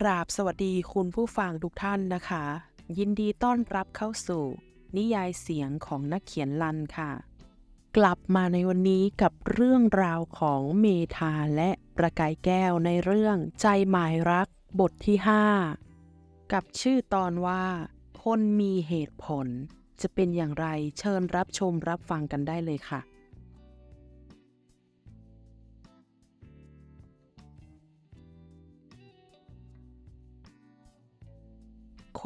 กราบสวัสดีคุณผู้ฟังทุกท่านนะคะ ยินดีต้อนรับเข้าสู่ นิยายเสียงของนักเขียนลันค่ะ กลับมาในวันนี้กับเรื่องราวของเมธาและประกายแก้วในเรื่องใจหมายรักบทที่ 5 กับชื่อตอนว่า คนมีเหตุผล จะเป็นอย่างไรเชิญรับชมรับฟังกันได้เลยค่ะ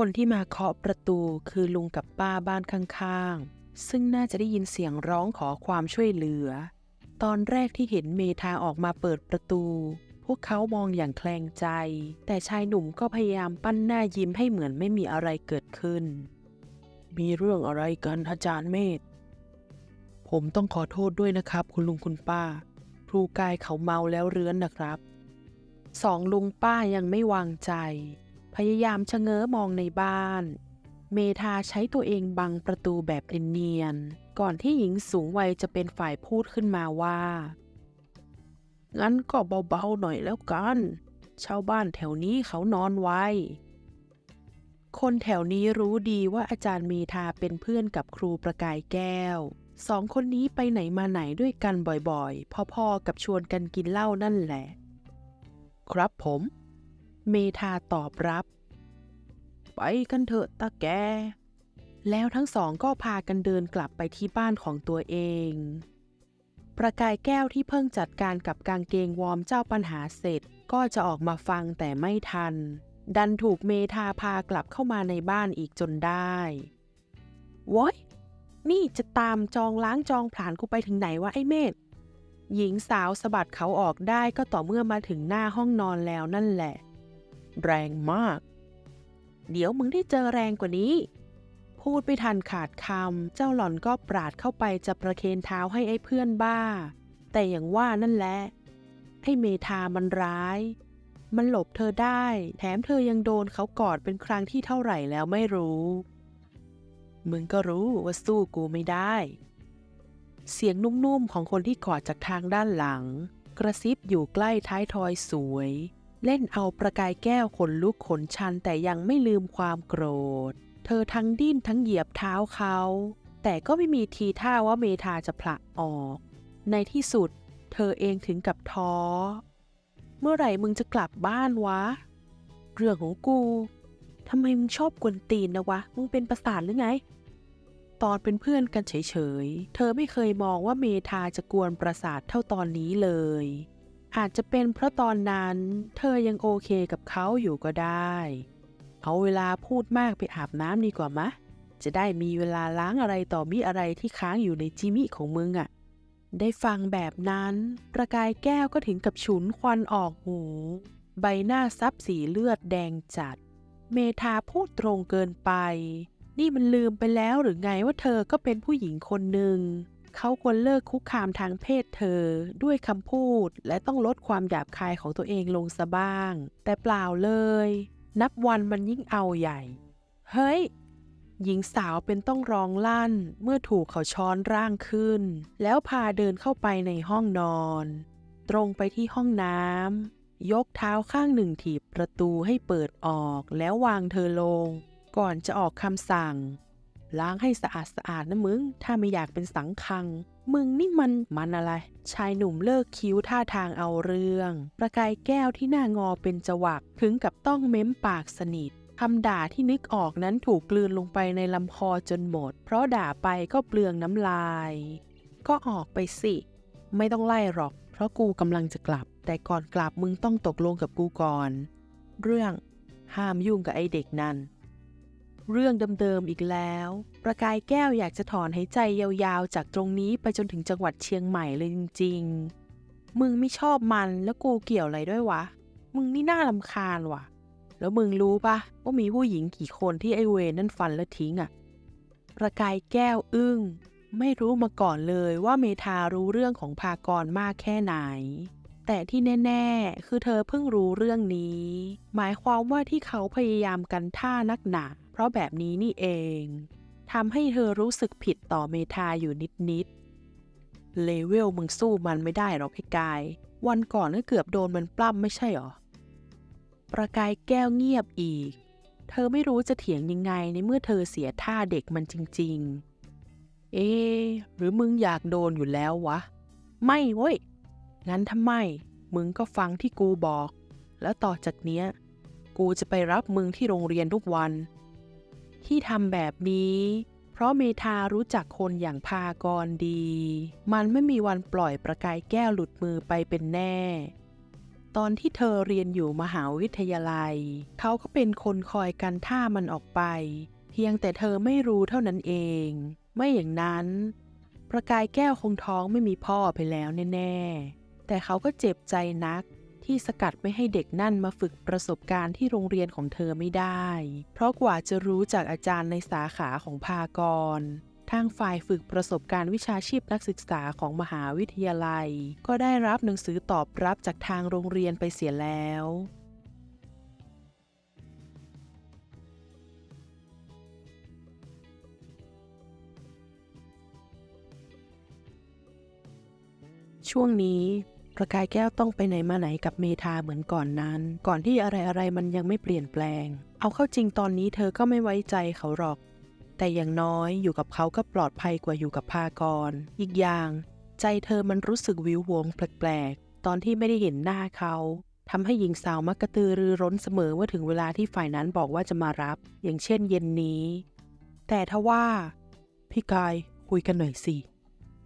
คนที่มาเคาะประตูคือลุงกับป้าบ้านข้างๆ ซึ่งน่าจะได้ยินเสียงร้องขอความช่วยเหลือ ตอนแรกที่เห็นเมธาออกมาเปิดประตู พวกเขามองอย่างแคลงใจ แต่ชายหนุ่มก็พยายามปั้นหน้ายิ้มให้เหมือนไม่มีอะไรเกิดขึ้น มีเรื่องอะไรกันอาจารย์เมธ ผมต้องขอโทษด้วยนะครับ คุณลุงคุณป้า ครูกายเขาเมาแล้วเรื้อนนะครับ สองลุงป้ายังไม่วางใจ พยายามชะเง้อมองในบ้าน เมธาใช้ตัวเองบังประตูแบบเนียนๆก่อนที่หญิงสูงวัยจะเป็นฝ่ายพูดขึ้นมาว่า งั้นก็เบาๆหน่อยแล้วกัน ชาวบ้านแถวนี้เขานอนไว้ คนแถวนี้รู้ดีว่าอาจารย์เมธาเป็นเพื่อนกับครูประกายแก้ว สองคนนี้ไปไหนมาไหนด้วยกันบ่อยๆ พ่อๆ กับชวนกันกินเหล้านั่นแหละ ครับผม เมธาตอบรับ ไปกันเถอะตาแก แล้วทั้งสองก็พากันเดินกลับไปที่บ้านของตัวเอง ประกายแก้วที่เพิ่งจัดการกับกางเกงวอร์มเจ้าปัญหาเสร็จ ก็จะออกมาฟังแต่ไม่ทัน ดันถูกเมธาพากลับเข้ามาในบ้านอีกจนได้ว้ยนี่จะตามจองล้างจองผลาญกูไปถึงไหนวะไอ้เมธหญิงสาวสะบัดเขาออกได้ก็ต่อเมื่อมาถึงหน้าห้องนอนแล้วนั่นแหละ แรงมาก เดี๋ยวมึงได้เจอแรงกว่านี้ พูดไม่ทันขาดคำเจ้าหล่อนก็ปราดเข้าไปจะประเคนเท้าให้ไอ้เพื่อนบ้า แต่อย่างว่านั่นแหละไอ้เมธามันร้าย มันหลบเธอได้ แถมเธอยังโดนเขากอดเป็นครั้งที่เท่าไหร่แล้วไม่รู้ มึงก็รู้ว่าสู้กูไม่ได้ เสียงนุ่มๆของคนที่กอดจากทางด้านหลัง กระซิบอยู่ใกล้ท้ายทอยสวย เล่นเอาประกายแก้วขนลุกขนชันแต่ยังไม่ลืมความโกรธ เธอทั้งดิ้นทั้งเหยียบเท้าเขา แต่ก็ไม่มีทีท่าว่าเมธาจะผละออก ในที่สุด เธอเองถึงกับท้อ เมื่อไหร่มึงจะกลับบ้านวะ เรื่องของกูทำไมมึงชอบกวนตีนนะวะ มึงเป็นประสาทหรือไง ตอนเป็นเพื่อนกันเฉยๆ เธอไม่เคยมองว่าเมธาจะกวนประสาทเท่าตอนนี้เลย อาจจะเป็นเพราะตอนนั้น เธอยังโอเคกับเขาอยู่ก็ได้เอาเวลาพูดมากไปอาบน้ำดีกว่ามะ จะได้มีเวลาล้างอะไรต่อมีอะไรที่ค้างอยู่ในจิมิของมึงอะ่ะ ได้ฟังแบบนั้น ประกายแก้วก็ถึงกับฉุนควันออกหู ใบหน้าซับสีเลือดแดงจัด เมธาพูดตรงเกินไป นี่มันลืมไปแล้วหรือไงว่าเธอก็เป็นผู้หญิงคนหนึ่ง เขาควรเลิกคุกคามทางเพศเธอ ด้วยคำพูด และต้องลดความหยาบคายของตัวเองลงซะบ้าง แต่เปล่าเลย นับวันมันยิ่งเอาใหญ่ เฮ้ย หญิงสาวเป็นต้องร้องลั่น เมื่อถูกเขาช้อนร่างขึ้น แล้วพาเดินเข้าไปในห้องนอน ตรงไปที่ห้องน้ำยกเท้าข้างหนึ่งถีบประตูให้เปิดออกแล้ววางเธอลง ก่อนจะออกคำสั่ง ล้างให้สะอาดสะอาดนะมึง ถ้าไม่อยากเป็นสังคัง มึงนี่มันมันอะไร ชายหนุ่มเลิกคิ้วท่าทางเอาเรื่อง ประกายแก้วที่หน้างอเป็นจวักถึงกับต้องเม้มปากสนิทคำด่าที่นึกออกนั้นถูกกลืนลงไปในลำคอจนหมด เพราะด่าไปก็เปลืองน้ำลาย ก็ออกไปสิ ไม่ต้องไล่หรอก เพราะกูกำลังจะกลับ แต่ก่อนกลับมึงต้องตกลงกับกูก่อน เรื่องห้ามยุ่งกับไอเด็กนั่น เรื่องเดิมๆอีกแล้ว ประกายแก้วอยากจะถอนหายใจยาวๆ จากตรงนี้ไปจนถึงจังหวัดเชียงใหม่เลยจริงๆ มึงไม่ชอบมันแล้วกูเกี่ยวอะไรด้วยวะ มึงนี่น่าลำคาญว่ะ แล้วมึงรู้ปะว่ามีผู้หญิงกี่คนที่ไอเวรนั่นฟันแล้วทิ้งอะ่ะประกายแก้วอึ้งไม่รู้มาก่อนเลยว่าเมธารู้เรื่องของพากรมากแค่ไหน แต่ที่แน่ ๆ คือเธอเพิ่งรู้เรื่องนี้ หมายความว่าที่เขาพยายามกันท่านักหนา ราะแบบนี้นี่เองทำให้เธอรู้สึกผิดต่อเมธาอยู่นิดๆ เลเวลมึงสู้มันไม่ได้หรอกไอ้กาย วันก่อนก็เกือบโดนมันปล้ำไม่ใช่หรอ ประกายแก้วเงียบอีก เธอไม่รู้จะเถียงยังไงในเมื่อเธอเสียท่าเด็กมันจริง ๆ เอ๊หรือมึงอยากโดนอยู่แล้ววะ ไม่เว้ย งั้นถ้าไม มึงก็ฟังที่กูบอก แล้วต่อจากเนี้ย กูจะไปรับมึงที่โรงเรียนทุกวัน ที่ทำแบบนี้ เพราะเมธารู้จักคนอย่างพากรดี มันไม่มีวันปล่อยประกายแก้วหลุดมือไปเป็นแน่ ตอนที่เธอเรียนอยู่มหาวิทยาลัย เขาก็เป็นคนคอยกันท่ามันออกไป เพียงแต่เธอไม่รู้เท่านั้นเอง ไม่อย่างนั้น ประกายแก้วคงท้องไม่มีพ่อไปแล้วแน่ ๆ แต่เขาก็เจ็บใจนัก ที่สกัดไม่ให้เด็กนั่นมาฝึกประสบการณ์ที่โรงเรียนของเธอไม่ได้ เพราะกว่าจะรู้จากอาจารย์ในสาขาของภากรทางฝ่ายฝึกประสบการณ์วิชาชีพนักศึกษาของมหาวิทยาลัย ก็ได้รับหนังสือตอบรับจากทางโรงเรียนไปเสียแล้ว ช่วงนี้ ประกายแก้วต้องไปไหนมาไหนกับเมธาเหมือนก่อนนั้น ก่อนที่อะไรอะไรๆมันยังไม่เปลี่ยนแปลง เอาเข้าจริงตอนนี้เธอก็ไม่ไว้ใจเขาหรอก แต่อย่างน้อยอยู่กับเขาก็ปลอดภัยกว่าอยู่กับพากร อีกอย่าง ใจเธอมันรู้สึกวิววงแปลกๆ ตอนที่ไม่ได้เห็นหน้าเขาทำให้หญิงสาวมักกระตือรือร้นเสมอเมื่อถึงเวลาที่ฝ่ายนั้นบอกว่าจะมารับ อย่างเช่นเย็นนี้ แต่ทว่า พี่กายคุยกันหน่อยสิ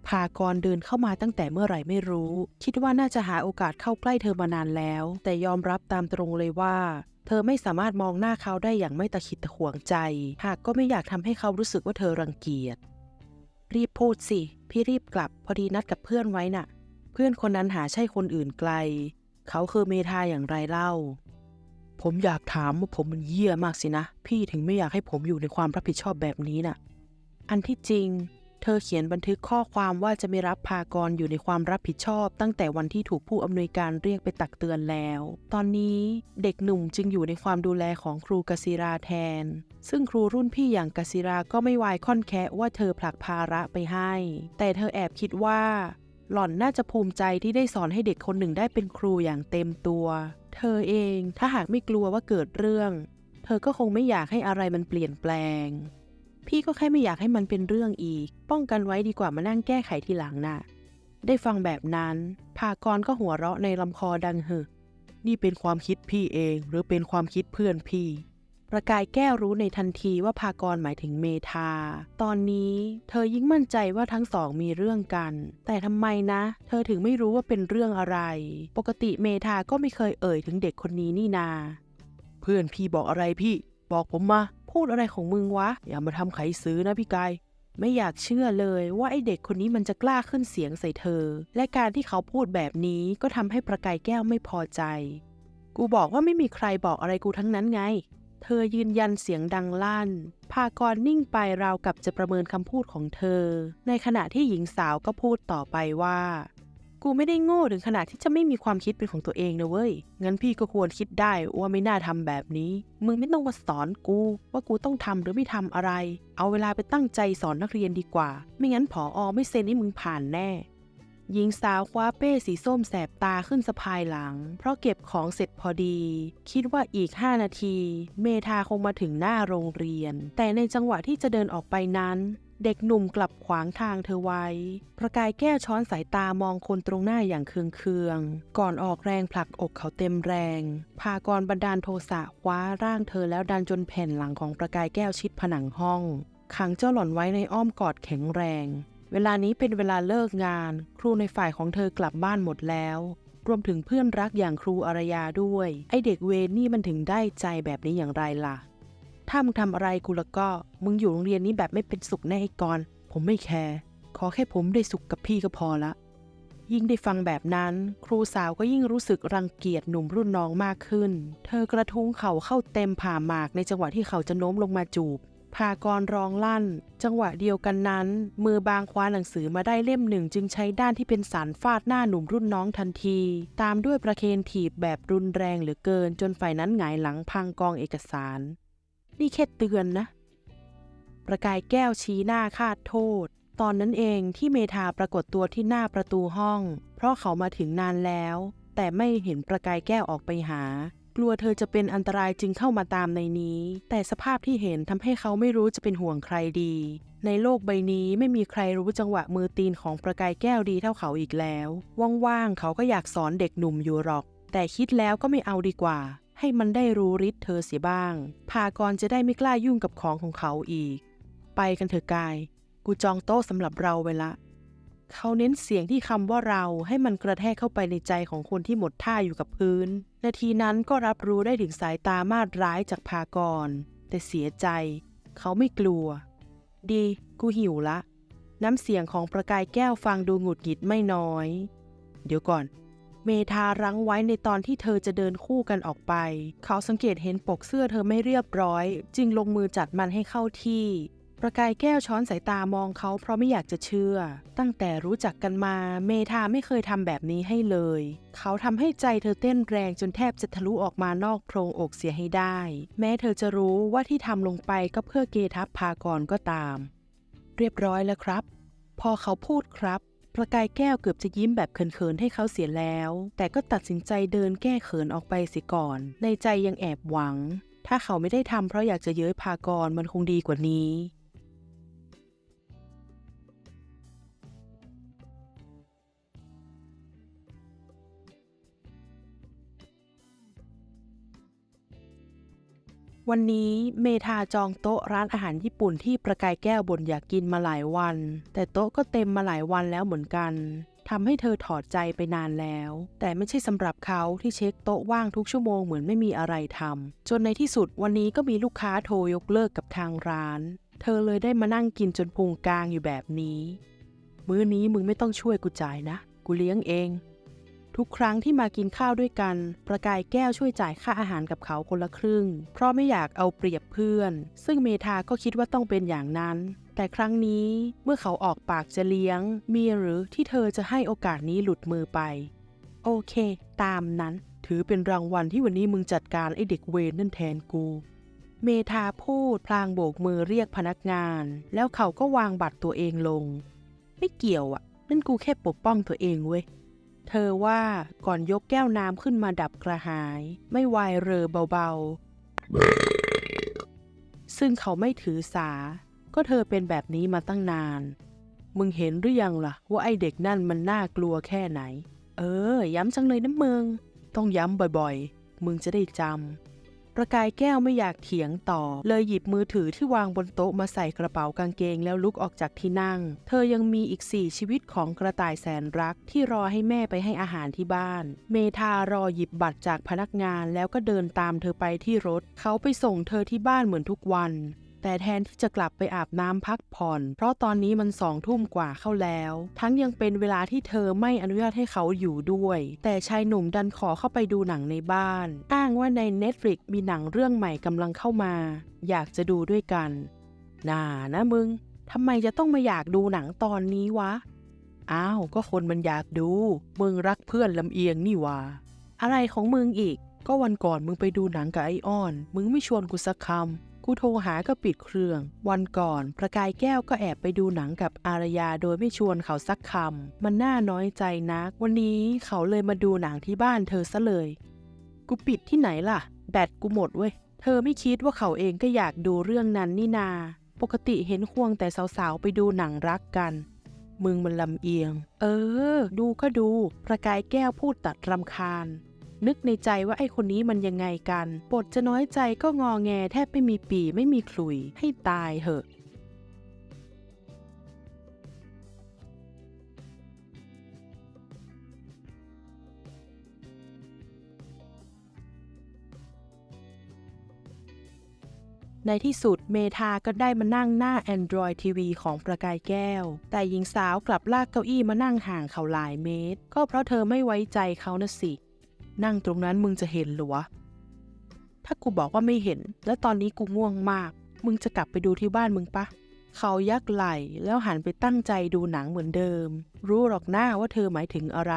พากรเดินเข้ามาตั้งแต่เมื่อไหร่ไม่รู้ คิดว่าน่าจะหาโอกาสเข้าใกล้เธอมานานแล้ว แต่ยอมรับตามตรงเลยว่า เธอไม่สามารถมองหน้าเขาได้อย่างไม่ตะขิดตะขวงใจ หากก็ไม่อยากทำให้เขารู้สึกว่าเธอรังเกียจ รีบพูดสิ พี่รีบกลับ พอดีนัดกับเพื่อนไว้น่ะ เพื่อนคนนั้นหาใช่คนอื่นไกล เขาคือเมธาอย่างไรเล่า ผมอยากถามว่าผมมันเยี่ยมากสินะ พี่ถึงไม่อยากให้ผมอยู่ในความรับผิดชอบแบบนี้น่ะ อันที่จริง เธอเขียนบันทึกข้อความว่าจะไม่รับพากรอยู่ในความรับผิดชอบ ตั้งแต่วันที่ถูกผู้อำนวยการเรียกไปตักเตือนแล้ว ตอนนี้เด็กหนุ่มจึงอยู่ในความดูแลของครูกศิราแทน ซึ่งครูรุ่นพี่อย่างกศิราก็ไม่วายค่อนแคะว่าเธอผลักภาระไปให้ แต่เธอแอบคิดว่า หล่อนน่าจะภูมิใจที่ได้สอนให้เด็กคนหนึ่งได้เป็นครูอย่างเต็มตัว เธอเองถ้าหากไม่กลัวว่าเกิดเรื่อง เธอก็คงไม่อยากให้อะไรมันเปลี่ยนแปลง พี่ก็แค่ไม่อยากให้มันเป็นเรื่องอีก ป้องกันไว้ดีกว่ามานั่งแก้ไขทีหลังน่ะ ได้ฟังแบบนั้น ภากรก็หัวเราะในลำคอดังเหึนี่เป็นความคิดพี่เองหรือเป็นความคิดเพื่อนพี่ ประกายแก้วรู้ในทันทีว่าภากรหมายถึงเมธา ตอนนี้เธอยิ่งมั่นใจว่าทั้งสองมีเรื่องกัน แต่ทำไมนะ เธอถึงไม่รู้ว่าเป็นเรื่องอะไร ปกติเมธาก็ไม่เคยเอ่ยถึงเด็กคนนี้นี่นา เพื่อนพี่บอกอะไรพี่ บอกผมมา พูดอะไรของมึงวะ อย่ามาทำไขซื้อนะพี่กาย ไม่อยากเชื่อเลยว่าไอเด็กคนนี้มันจะกล้าขึ้นเสียงใส่เธอ และการที่เขาพูดแบบนี้ก็ทำให้ประกายแก้วไม่พอใจ กูบอกว่าไม่มีใครบอกอะไรกูทั้งนั้นไง เธอยืนยันเสียงดังลั่น พากรนิ่งไปราวกับจะประเมินคำพูดของเธอ ในขณะที่หญิงสาวก็พูดต่อไปว่า กูไม่ได้โง่ถึงขนาดที่จะไม่มีความคิดเป็นของตัวเองนะเว้ย งั้นพี่ก็ควรคิดได้ว่าไม่น่าทำแบบนี้ มึงไม่ต้องมาสอนกูว่ากูต้องทำหรือไม่ทำอะไร เอาเวลาไปตั้งใจสอนนักเรียนดีกว่า ไม่งั้นผออไม่เซ็นให้มึงผ่านแน่หญิงสาวคว้าเป้สีส้มแสบตาขึ้นสะพายหลัง เพราะเก็บของเสร็จพอดี คิดว่าอีก 5 นาที เมธาคงมาถึงหน้าโรงเรียน แต่ในจังหวะที่จะเดินออกไปนั้น เด็กหนุ่มกลับขวางทางเธอไว้ ประกายแก้วช้อนสายตามองคนตรงหน้าอย่างเคืองๆ ก่อนออกแรงผลักอกเขาเต็มแรง พากรบันดาลโทสะคว้าร่างเธอแล้วดันจนแผ่นหลังของประกายแก้วชิดผนังห้อง ขังเจ้าหล่อนไว้ในอ้อมกอดแข็งแรง เวลานี้เป็นเวลาเลิกงาน ครูในฝ่ายของเธอกลับบ้านหมดแล้วรวมถึงเพื่อนรักอย่างครูอารยาด้วย ไอเด็กเวรนี่มันถึงได้ใจแบบนี้อย่างไรล่ะ ถ้ามึงทำอะไรกูแล้วก็ มึงอยู่โรงเรียนนี้แบบไม่เป็นสุขแน่ไอ้กรผมไม่แคร์ขอแค่ผมได้สุขกับพี่ก็พอละ ยิ่งได้ฟังแบบนั้น ครูสาวก็ยิ่งรู้สึกรังเกียจหนุ่มรุ่นน้องมากขึ้น เธอกระทุ้งเข่าเข้าเต็มผ่าหมากในจังหวะที่เขาจะโน้มลงมาจูบพากรร้องลั่น จังหวะเดียวกันนั้น มือบางคว้าหนังสือมาได้เล่มหนึ่ง จึงใช้ด้านที่เป็นสารฟาดหน้าหนุ่มรุ่นน้องทันที ตามด้วยประเคนถีบแบบรุนแรงเหลือเกิน จนฝ่ายนั้นหงายหลังพังกองเอกสาร นี่แค่เตือนนะ ประกายแก้วชี้หน้าคาดโทษ ตอนนั้นเองที่เมธาปรากฏตัวที่หน้าประตูห้อง เพราะเขามาถึงนานแล้ว แต่ไม่เห็นประกายแก้วออกไปหา กลัวเธอจะเป็นอันตรายจึงเข้ามาตามในนี้ แต่สภาพที่เห็นทำให้เขาไม่รู้จะเป็นห่วงใครดี ในโลกใบนี้ไม่มีใครรู้จังหวะมือตีนของประกายแก้วดีเท่าเขาอีกแล้ว ว่างๆเขาก็อยากสอนเด็กหนุ่มอยู่หรอก แต่คิดแล้วก็ไม่เอาดีกว่า ให้มันได้รู้ฤทธิ์เธอเสียบ้าง พากรจะได้ไม่กล้ายุ่งกับของของเขาอีก ไปกันเถอะกาย กูจองโต๊ะสำหรับเราไว้ละ เขาเน้นเสียงที่คำว่าเราให้มันกระแทกเข้าไปในใจของคนที่หมดท่าอยู่กับพื้น นาทีนั้นก็รับรู้ได้ถึงสายตามาดร้ายจากพากร แต่เสียใจ เขาไม่กลัว ดี กูหิวละ น้ำเสียงของประกายแก้วฟังดูหงุดหงิดไม่น้อย เดี๋ยวก่อน เมทารั้งไว้ในตอนที่เธอจะเดินคู่กันออกไป เขาสังเกตเห็นปกเสื้อเธอไม่เรียบร้อย จึงลงมือจัดมันให้เข้าที่ ประกายแก้วช้อนสายตามองเขาเพราะไม่อยากจะเชื่อ ตั้งแต่รู้จักกันมา เมทาไม่เคยทำแบบนี้ให้เลย เขาทำให้ใจเธอเต้นแรงจนแทบจะทะลุออกมานอกโพรงอกเสียให้ได้ แม้เธอจะรู้ว่าที่ทำลงไปก็เพื่อเกทับพากรก็ตาม เรียบร้อยแล้วครับ พอเขาพูดครับ ประกายแก้วเกือบจะยิ้มแบบเขินๆให้เขาเสียแล้ว แต่ก็ตัดสินใจเดินแก้เขินออกไปเสียก่อน ในใจยังแอบหวัง ถ้าเขาไม่ได้ทำเพราะอยากจะเย้ยพากรมันคงดีกว่านี้ วันนี้เมทาจองโต๊ะร้านอาหารญี่ปุ่นที่ประกายแก้วบ่นอยากกินมาหลายวัน แต่โต๊ะก็เต็มมาหลายวันแล้วเหมือนกันทำให้เธอถอดใจไปนานแล้ว แต่ไม่ใช่สำหรับเขาที่เช็คโต๊ะว่างทุกชั่วโมงเหมือนไม่มีอะไรทำจนในที่สุดวันนี้ก็มีลูกค้าโทรยกเลิกกับทางร้าน เธอเลยได้มานั่งกินจนพุงกลางอยู่แบบนี้ มื้อนี้มึงไม่ต้องช่วยกูจ่ายนะ กูเลี้ยงเอง ทุกครั้งที่มากินข้าวด้วยกัน ประกายแก้วช่วยจ่ายค่าอาหารกับเขาคนละครึ่ง เพราะไม่อยากเอาเปรียบเพื่อน ซึ่งเมธาก็คิดว่าต้องเป็นอย่างนั้น แต่ครั้งนี้เมื่อเขาออกปากจะเลี้ยง มีหรือที่เธอจะให้โอกาสนี้หลุดมือไป โอเค ตามนั้น ถือเป็นรางวัลที่วันนี้มึงจัดการไอเด็กเวรนั่นแทนกูเมธาพูดพลางโบกมือเรียกพนักงาน แล้วเขาก็วางบัตรตัวเองลง ไม่เกี่ยวอะนั่นกูแค่ปกป้องตัวเองเว้ย เธอว่าก่อนยกแก้วน้ำขึ้นมาดับกระหาย ไม่วายเรอเบาๆ ซึ่งเขาไม่ถือสา ก็เธอเป็นแบบนี้มาตั้งนาน มึงเห็นหรือยังล่ะ ว่าไอเด็กนั่นมันน่ากลัวแค่ไหน เออ ย้ำจังเลยนะมึง ต้องย้ำบ่อยๆ มึงจะได้จำ ประกายแก้วไม่อยากเถียงต่อ เลยหยิบมือถือที่วางบนโต๊ะมาใส่กระเป๋ากางเกงแล้วลุกออกจากที่นั่ง เธอยังมีอีกสี่ชีวิตของกระต่ายแสนรักที่รอให้แม่ไปให้อาหารที่บ้าน เมทารอหยิบบัตรจากพนักงานแล้วก็เดินตามเธอไปที่รถ เขาไปส่งเธอที่บ้านเหมือนทุกวัน แต่แทนที่จะกลับไปอาบน้ำพักผ่อน เพราะตอนนี้มันสองทุ่มกว่าเข้าแล้ว ทั้งยังเป็นเวลาที่เธอไม่อนุญาตให้เขาอยู่ด้วย แต่ชายหนุ่มดันขอเข้าไปดูหนังในบ้าน อ้างว่าใน Netflix มีหนังเรื่องใหม่กำลังเข้ามา อยากจะดูด้วยกัน น่านะมึงทำไมจะต้องมาอยากดูหนังตอนนี้วะ อ้าว ก็คนมันอยากดู มึงรักเพื่อนลำเอียงนี่วะ อะไรของมึงอีก ก็วันก่อนมึงไปดูหนังกับไอออน มึงไม่ชวนกูสักคำ กูโทรหาก็ปิดเครื่อง วันก่อน ประกายแก้วก็แอบไปดูหนังกับอารยาโดยไม่ชวนเขาสักคำ มันน่าน้อยใจนัก วันนี้เขาเลยมาดูหนังที่บ้านเธอซะเลย กูปิดที่ไหนล่ะ แบตกูหมดเว้ย เธอไม่คิดว่าเขาเองก็อยากดูเรื่องนั้นนี่นา ปกติเห็นควงแต่สาวๆ ไปดูหนังรักกันมึงมันลำเอียง เออ ดูก็ดู ประกายแก้วพูดตัดรำคาญ นึกในใจว่าไอ้คนนี้มันยังไงกันปดจะน้อยใจก็งอแงแทบไม่มีปีไม่มีขลุยให้ตายเหอะในที่สุดเมธาก็ได้มานั่งหน้า Android TV ของประกายแก้ว แต่หญิงสาวกลับลากเก้าอี้มานั่งห่างเขาหลายเมตร ก็เพราะเธอไม่ไว้ใจเขานะสิ นั่งตรงนั้นมึงจะเห็นหรอวะ ถ้ากูบอกว่าไม่เห็น แล้วตอนนี้กูง่วงมาก มึงจะกลับไปดูที่บ้านมึงปะ เขายักไหล่แล้วหันไปตั้งใจดูหนังเหมือนเดิม รู้หรอกหน้าว่าเธอหมายถึงอะไร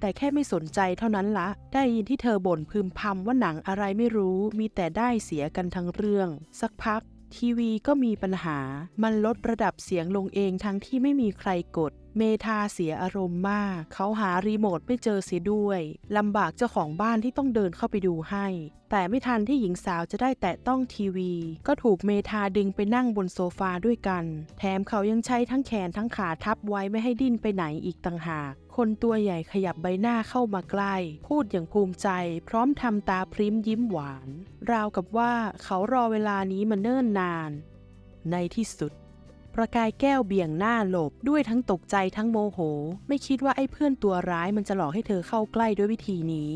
แต่แค่ไม่สนใจเท่านั้นละ ได้ยินที่เธอบ่นพึมพำว่าหนังอะไรไม่รู้ มีแต่ได้เสียกันทั้งเรื่อง สักพักทีวีก็มีปัญหา มันลดระดับเสียงลงเองทั้งที่ไม่มีใครกด เมธาเสียอารมณ์มาก เขาหารีโมทไม่เจอเสียด้วยลำบากเจ้าของบ้านที่ต้องเดินเข้าไปดูให้ แต่ไม่ทันที่หญิงสาวจะได้แตะต้องทีวี ก็ถูกเมธาดึงไปนั่งบนโซฟาด้วยกัน แถมเขายังใช้ทั้งแขนทั้งขาทับไว้ไม่ให้ดิ้นไปไหนอีกต่างหาก คนตัวใหญ่ขยับใบหน้าเข้ามาใกล้ พูดอย่างภูมิใจ พร้อมทำตาพริ้มยิ้มหวาน ราวกับว่าเขารอเวลานี้มาเนิ่นนาน ในที่สุด ประกายแก้วเบี่ยงหน้าหลบด้วยทั้งตกใจทั้งโมโห ไม่คิดว่าไอ้เพื่อนตัวร้ายมันจะหลอกให้เธอเข้าใกล้ด้วยวิธีนี้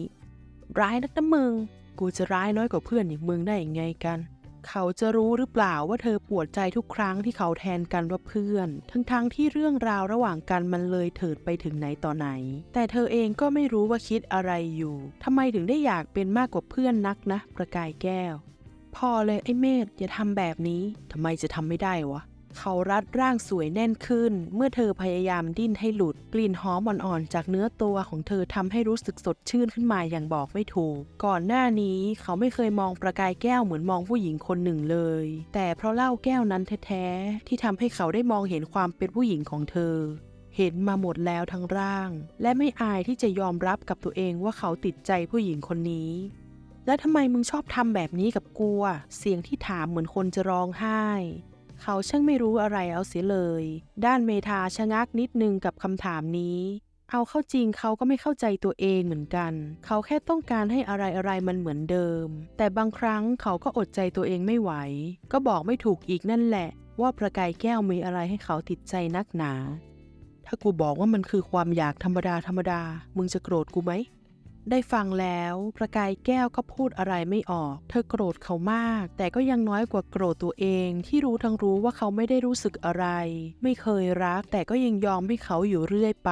ร้ายนักนะมึง กูจะร้ายน้อยกว่าเพื่อนอย่างมึงได้ยังไงกัน เขาจะรู้หรือเปล่าว่าเธอปวดใจทุกครั้งที่เขาแทนกันว่าเพื่อน ทั้งๆทที่เรื่องราวระหว่างกันมันเลยเถิดไปถึงไหนต่อไหน แต่เธอเองก็ไม่รู้ว่าคิดอะไรอยู่ทำไมถึงได้อยากเป็นมากกว่าเพื่อนนักนะ ประกายแก้ว พอเลยไอ้เมธอย่าทำแบบนี้ทำไมจะทำไม่ได้วะ เขารัดร่างสวยแน่นขึ้น เมื่อเธอพยายามดิ้นให้หลุด กลิ่นหอมอ่อนๆจากเนื้อตัวของเธอทำให้รู้สึกสดชื่นขึ้นมาอย่างบอกไม่ถูก ก่อนหน้านี้เขาไม่เคยมองประกายแก้วเหมือนมองผู้หญิงคนหนึ่งเลย แต่เพราะเหล้าแก้วนั้นแท้ๆที่ทำให้เขาได้มองเห็นความเป็นผู้หญิงของเธอเห็นมาหมดแล้วทั้งร่าง และไม่อายที่จะยอมรับกับตัวเองว่าเขาติดใจผู้หญิงคนนี้ แล้วทำไมมึงชอบทำแบบนี้กับกูเสียงที่ถามเหมือนคนจะร้องไห้ เขาช่างไม่รู้อะไรเอาเสียเลย ด้านเมธาชะงักนิดนึงกับคำถามนี้ เอาเข้าจริงเขาก็ไม่เข้าใจตัวเองเหมือนกัน เขาแค่ต้องการให้อะไรอะไรๆมันเหมือนเดิม แต่บางครั้งเขาก็อดใจตัวเองไม่ไหว ก็บอกไม่ถูกอีกนั่นแหละ ว่าประกายแก้วมีอะไรให้เขาติดใจนักหนา ถ้ากูบอกว่ามันคือความอยากธรรมดาธรรมดา มึงจะโกรธกูไหม ได้ฟังแล้วประกายแก้วก็พูดอะไรไม่ออก เธอโกรธเขามาก แต่ก็ยังน้อยกว่าโกรธตัวเองที่รู้ทั้งรู้ว่าเขาไม่ได้รู้สึกอะไร ไม่เคยรัก แต่ก็ยังยอมให้เขาอยู่เรื่อยไป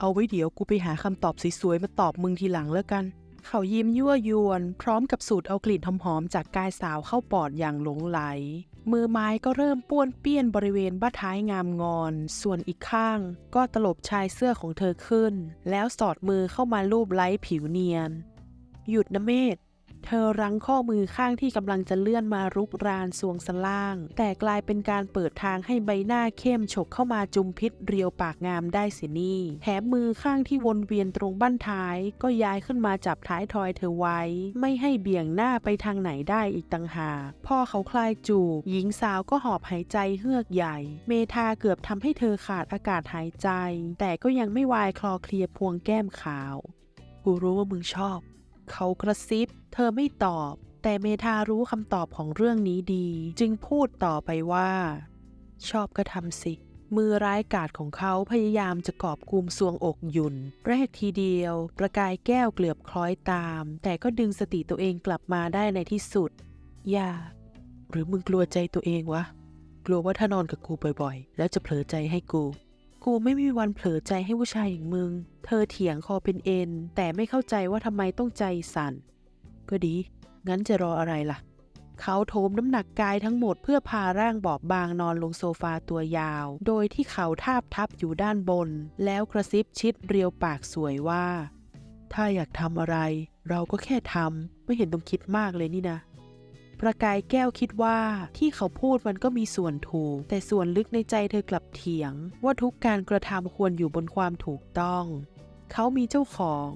เอาไว้เดี๋ยวกูไปหาคำตอบสวยๆมาตอบมึงทีหลังแล้วกัน เขายิ้มยั่วยวน พร้อมกับสูดเอากลิ่นหอมๆจากกายสาวเข้าปอดอย่างหลงไหล มือไม้ก็เริ่มป้วนเปี้ยนบริเวณบ้าท้ายงามงอน ส่วนอีกข้าง ก็ตลบชายเสื้อของเธอขึ้น แล้วสอดมือเข้ามาลูบไล้ผิวเนียน หยุดนะเมธ เธอรั้งข้อมือข้างที่กำลังจะเลื่อนมารุกรานสวงสล่าง แต่กลายเป็นการเปิดทางให้ใบหน้าเข้มฉกเข้ามาจุมพิษเรียวปากงามได้เสินี่แถมมือข้างที่วนเวียนตรงบั้นท้าย ก็ย้ายขึ้นมาจับท้ายทอยเธอไว้ ไม่ให้เบี่ยงหน้าไปทางไหนได้อีกต่างหากพ่อเขาคลายจูบหญิงสาวก็หอบหายใจเฮือกใหญ่ เมธาเกือบทำให้เธอขาดอากาศหายใจ แต่ก็ยังไม่วายคลอเคลียพวงแก้มขาว กูรู้ว่ามึงชอบ เขากระซิบ เธอไม่ตอบ แต่เมธารู้คำตอบของเรื่องนี้ดี จึงพูดต่อไปว่า ชอบก็ทำสิ มือร้ายกาจของเขาพยายามจะกอบกุมสวงอกหยุ่น แรกทีเดียว ประกายแก้วเกลือบคล้อยตาม แต่ก็ดึงสติตัวเองกลับมาได้ในที่สุด อย่า หรือมึงกลัวใจตัวเองวะ กลัวว่าถ้านอนกับกูบ่อยๆ แล้วจะเผลอใจให้กู กูไม่มีวันเผลอใจให้ผู้ชายอย่างมึง เธอเถียงคอเป็นเอ็น แต่ไม่เข้าใจว่าทำไมต้องใจสั่น ก็ดี งั้นจะรออะไรล่ะ เขาโถมน้ำหนักกายทั้งหมดเพื่อพาร่างบอบบางนอนลงโซฟาตัวยาว โดยที่เขาทาบทับอยู่ด้านบน แล้วกระซิบชิดเรียวปากสวยว่า ถ้าอยากทำอะไร เราก็แค่ทำไม่เห็นต้องคิดมากเลยนี่นะ ประกายแก้วคิดว่าที่เขาพูดมันก็มีส่วนถูก แต่ส่วนลึกในใจเธอกลับเถียง ว่าทุกการกระทำควรอยู่บนความถูกต้อง เขามีเจ้าของ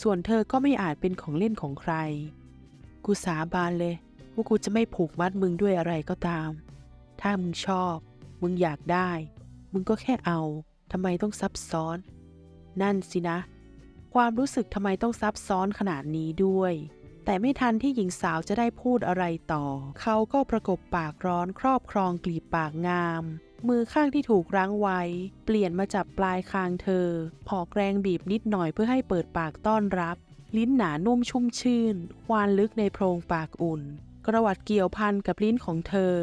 ส่วนเธอก็ไม่อาจเป็นของเล่นของใคร กูสาบานเลย ว่ากูจะไม่ผูกมัดมึงด้วยอะไรก็ตาม ถ้ามึงชอบ มึงอยากได้ มึงก็แค่เอาทำไมต้องซับซ้อน นั่นสินะ ความรู้สึกทำไมต้องซับซ้อนขนาดนี้ด้วย แต่ไม่ทันที่หญิงสาวจะได้พูดอะไรต่อ เขาก็ประกบปากร้อนครอบครองกลีบปากงาม มือข้างที่ถูกรั้งไว้ เปลี่ยนมาจับปลายคางเธอ พอกแรงบีบนิดหน่อยเพื่อให้เปิดปากต้อนรับ ลิ้นหนานุ่มชุ่มชื่น ควานลึกในโพรงปากอุ่น กระวัดเกี่ยวพันกับลิ้นของเธอ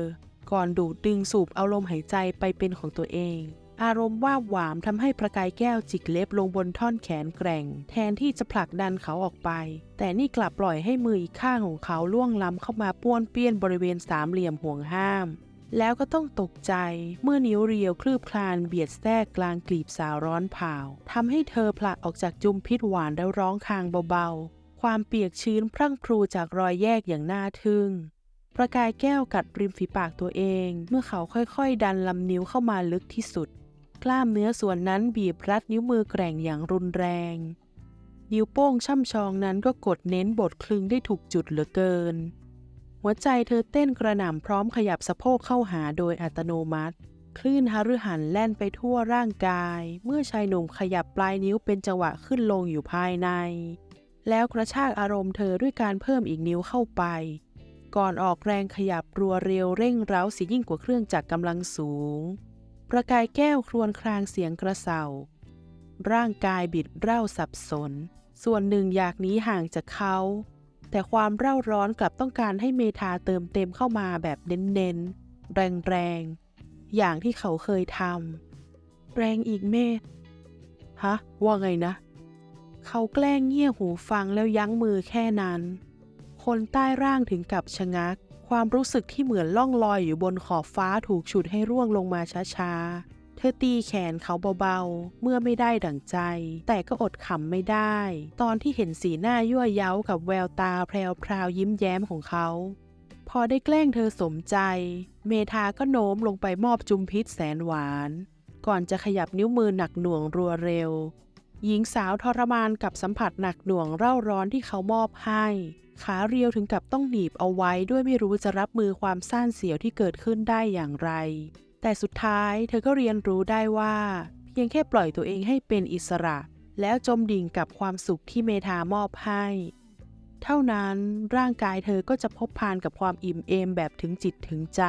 ก่อนดูดดึงสูบเอาลมหายใจไปเป็นของตัวเอง อารมณ์ว่าหวามทำให้ประกายแก้วจิกเล็บลงบนท่อนแขนแกร่ง แทนที่จะผลักดันเขาออกไป แต่นี่กลับปล่อยให้มืออีกข้างของเขาล่วงล้ำเข้ามาป้วนเปี้ยนบริเวณสามเหลี่ยมห่วงห้าม แล้วก็ต้องตกใจเมื่อนิ้วเรียวคลืบคลานเบียดแทรกกลางกลีบสาวร้อนเผาทำให้เธอผลักออกจากจุมพิษหวานแล้วร้องคางเบาๆ ความเปียกชื้นพรั่งพรูจากรอยแยกอย่างน่าทึ่งประกายแก้วกัดริมฝีปากตัวเอง เมื่อเขาค่อยๆ ดันลำนิ้วเข้ามาลึกที่สุด กล้ามเนื้อส่วนนั้นบีบรัดนิ้วมือแกร่งอย่างรุนแรง นิ้วโป้งช่ำชองนั้นก็กดเน้นบทคลึงได้ถูกจุดเหลือเกิน หัวใจเธอเต้นกระหน่ำพร้อมขยับสะโพกเข้าหาโดยอัตโนมัติ คลื่นหฤหันแล่นไปทั่วร่างกาย เมื่อชายหนุ่มขยับปลายนิ้วเป็นจังหวะขึ้นลงอยู่ภายใน แล้วกระชากอารมณ์เธอด้วยการเพิ่มอีกนิ้วเข้าไป ก่อนออกแรงขยับรัวเร็วเร่งเร้าเสียยิ่งกว่าเครื่องจักรกำลังสูง ประกายแก้วครวญครางเสียงกระเซาร่างกายบิดเร่าสับสน ส่วนหนึ่งอยากหนีห่างจากเขา แต่ความเร่าร้อนกลับต้องการให้เมธาเติมเต็มเข้ามาแบบเน้นๆ แรงๆ อย่างที่เขาเคยทำ แรงอีกเมธฮะ ว่าไงนะ เขาแกล้งเงี่ยหูฟังแล้วยั้งมือแค่นั้น คนใต้ร่างถึงกับชะงัก ความรู้สึกที่เหมือนล่องลอยอยู่บนขอบฟ้าถูกฉุดให้ร่วงลงมาช้าๆ เธอตีแขนเขาเบาๆ เมื่อไม่ได้ดั่งใจ แต่ก็อดขำไม่ได้ ตอนที่เห็นสีหน้ายั่วเย้ากับแววตาแพรวๆยิ้มแย้มของเขา พอได้แกล้งเธอสมใจ เมธาก็โน้มลงไปมอบจุมพิษแสนหวาน ก่อนจะขยับนิ้วมือหนักหน่วงรัวเร็ว หญิงสาวทรมานกับสัมผัสหนักหน่วงเร่าร้อนที่เขามอบให้ ขาเรียวถึงกับต้องหนีบเอาไว้ด้วยไม่รู้จะรับมือความซ่านเสียวที่เกิดขึ้นได้อย่างไร แต่สุดท้ายเธอก็เรียนรู้ได้ว่า เพียงแค่ปล่อยตัวเองให้เป็นอิสระ แล้วจมดิ่งกับความสุขที่เมธามอบให้ เท่านั้นร่างกายเธอก็จะพบพานกับความอิ่มเอมแบบถึงจิตถึงใจ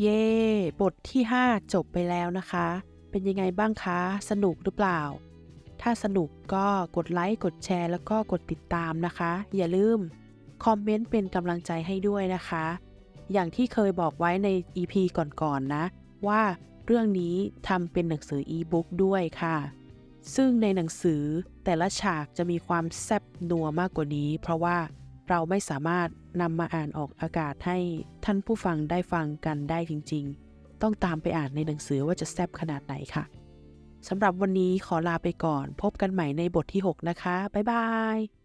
เย่บทที่ 5 จบไปแล้วนะคะ เป็นยังไงบ้างคะ สนุกหรือเปล่า ถ้าสนุกก็กดไลค์ กดแชร์ แล้วก็กดติดตามนะคะ อย่าลืม คอมเมนต์เป็นกำลังใจให้ด้วยนะคะ อย่างที่เคยบอกไว้ใน EP ก่อนๆนนะ ว่าเรื่องนี้ทำเป็นหนังสืออีบุ๊กด้วยค่ะ ซึ่งในหนังสือแต่ละฉากจะมีความแซ่บนัวมากกว่านี้ เพราะว่า เราไม่สามารถนำมาอ่านออกอากาศให้ท่านผู้ฟังได้ฟังกันได้จริง ๆ ต้องตามไปอ่านในหนังสือว่าจะแซบขนาดไหนค่ะสำหรับวันนี้ขอลาไปก่อน พบกันใหม่ในบทที่ 6 นะคะ บ๊ายบาย